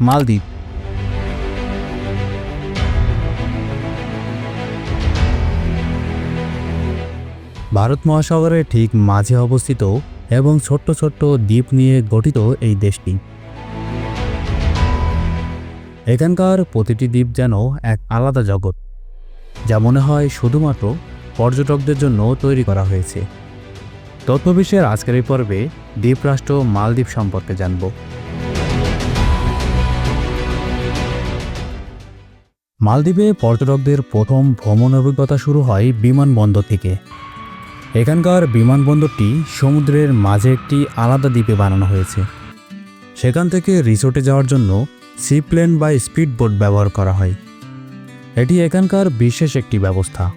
মালদ্বীপ। ভারত মহাসাগরের ঠিক মাঝে অবস্থিত এবং ছোট্ট ছোট্ট দ্বীপ নিয়ে গঠিত এই দেশটি। এখানকার প্রতিটি দ্বীপ যেন এক আলাদা জগৎ, যা মনে হয় শুধুমাত্র পর্যটকদের জন্য তৈরি করা হয়েছে। তথ্যবিশ্বের আজকের এই পর্বে দ্বীপরাষ্ট্র মালদ্বীপ সম্পর্কে জানব। মালদ্বীপে পর্যটকদের প্রথম ভ্রমণ অভিজ্ঞতা শুরু হয় বিমানবন্দর থেকে। এখানকার বিমানবন্দরটি সমুদ্রের মাঝে একটি আলাদা দ্বীপে বানানো হয়েছে। সেখান থেকে রিসোর্টে যাওয়ার জন্য সিপ্লেন বা স্পিড বোট ব্যবহার করা হয়। এটি এখানকার বিশেষ একটি ব্যবস্থা।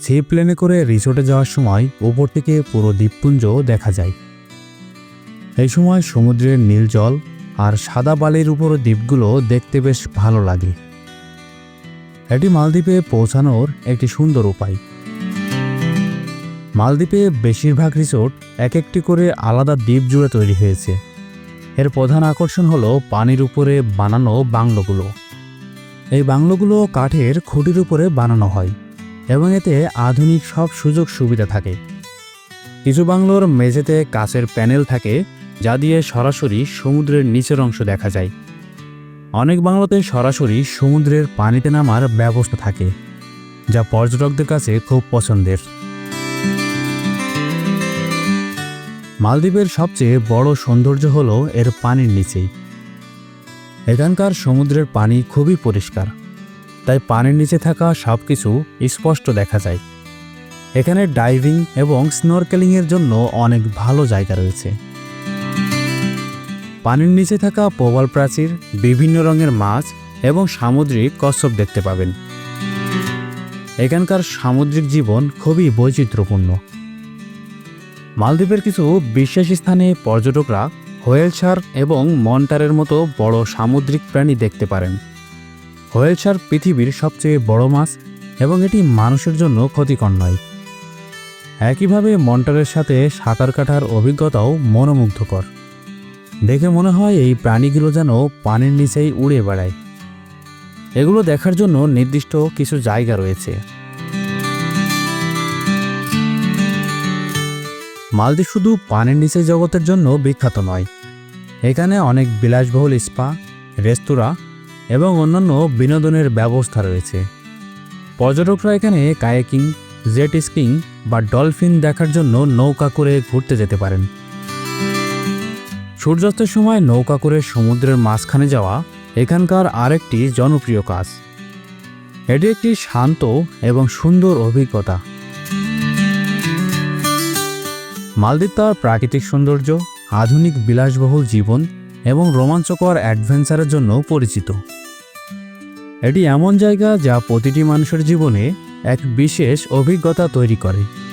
সি প্লেনে করে রিসোর্টে যাওয়ার সময় উপর থেকে পুরো দ্বীপপুঞ্জ দেখা যায়। এই সময় সমুদ্রের নীল জল আর সাদা বালির উপর দ্বীপগুলো দেখতে বেশ ভালো লাগে। এটি মালদ্বীপে পৌঁছানোর একটি সুন্দর উপায়। মালদ্বীপে বেশিরভাগ রিসোর্ট এক একটি করে আলাদা দ্বীপ জুড়ে তৈরি হয়েছে। এর প্রধান আকর্ষণ হলো পানির উপরে বানানো বাংলোগুলো। এই বাংলোগুলো কাঠের খুঁটির উপরে বানানো হয় এবং এতে আধুনিক সব সুযোগ সুবিধা থাকে। কিছু বাংলোর মেঝেতে কাচের প্যানেল থাকে যা দিয়ে সরাসরি সমুদ্রের নিচের অংশ দেখা যায়। অনেক বাংলোতে সরাসরি সমুদ্রের পানিতে নামার ব্যবস্থা থাকে, যা পর্যটকদের কাছে খুব পছন্দের। মালদ্বীপের সবচেয়ে বড় সৌন্দর্য হল এর পানির নিচেই। এখানকার সমুদ্রের পানি খুবই পরিষ্কার, তাই পানির নিচে থাকা সব কিছু স্পষ্ট দেখা যায়। এখানে ডাইভিং এবং স্নরকেলিংয়ের জন্য অনেক ভালো জায়গা রয়েছে। পানির নিচে থাকা প্রবাল প্রাচীর, বিভিন্ন রঙের মাছ এবং সামুদ্রিক কচ্ছপ দেখতে পাবেন। এখানকার সামুদ্রিক জীবন খুবই বৈচিত্র্যপূর্ণ। মালদ্বীপের কিছু বিশেষ স্থানে পর্যটকরা হোয়েল শার্ক এবং মন্টারের মতো বড় সামুদ্রিক প্রাণী দেখতে পারেন। হোয়েল শার্ক পৃথিবীর সবচেয়ে বড় মাছ এবং এটি মানুষের জন্য ক্ষতিকর নয়। একইভাবে মন্টারের সাথে সাঁতার কাটার অভিজ্ঞতাও মনোমুগ্ধকর। দেখে মনে হয় এই প্রাণীগুলো যেন পানির নিচেই উড়ে বেড়ায়। এগুলো দেখার জন্য নির্দিষ্ট কিছু জায়গা রয়েছে। মালদ্বীপ শুধু পানির নিচে জগতের জন্য বিখ্যাত নয়। এখানে অনেক বিলাসবহুল স্পা, রেস্তোরাঁ এবং অন্যান্য বিনোদনের ব্যবস্থা রয়েছে। পর্যটকরা এখানে কায়াকিং, জেট স্কিং বা ডলফিন দেখার জন্য নৌকা করে ঘুরতে যেতে পারেন। সূর্যাস্তের সময় নৌকা করে সমুদ্রের মাঝখানে যাওয়া এখানকার আরেকটি জনপ্রিয় কাজ। এটি একটি শান্ত এবং সুন্দর অভিজ্ঞতা। মালদ্বীপ তার প্রাকৃতিক সৌন্দর্য, আধুনিক বিলাসবহুল জীবন এবং রোমাঞ্চকর অ্যাডভেঞ্চারের জন্য পরিচিত। এটি এমন জায়গা যা প্রতিটি মানুষের জীবনে এক বিশেষ অভিজ্ঞতা তৈরি করে।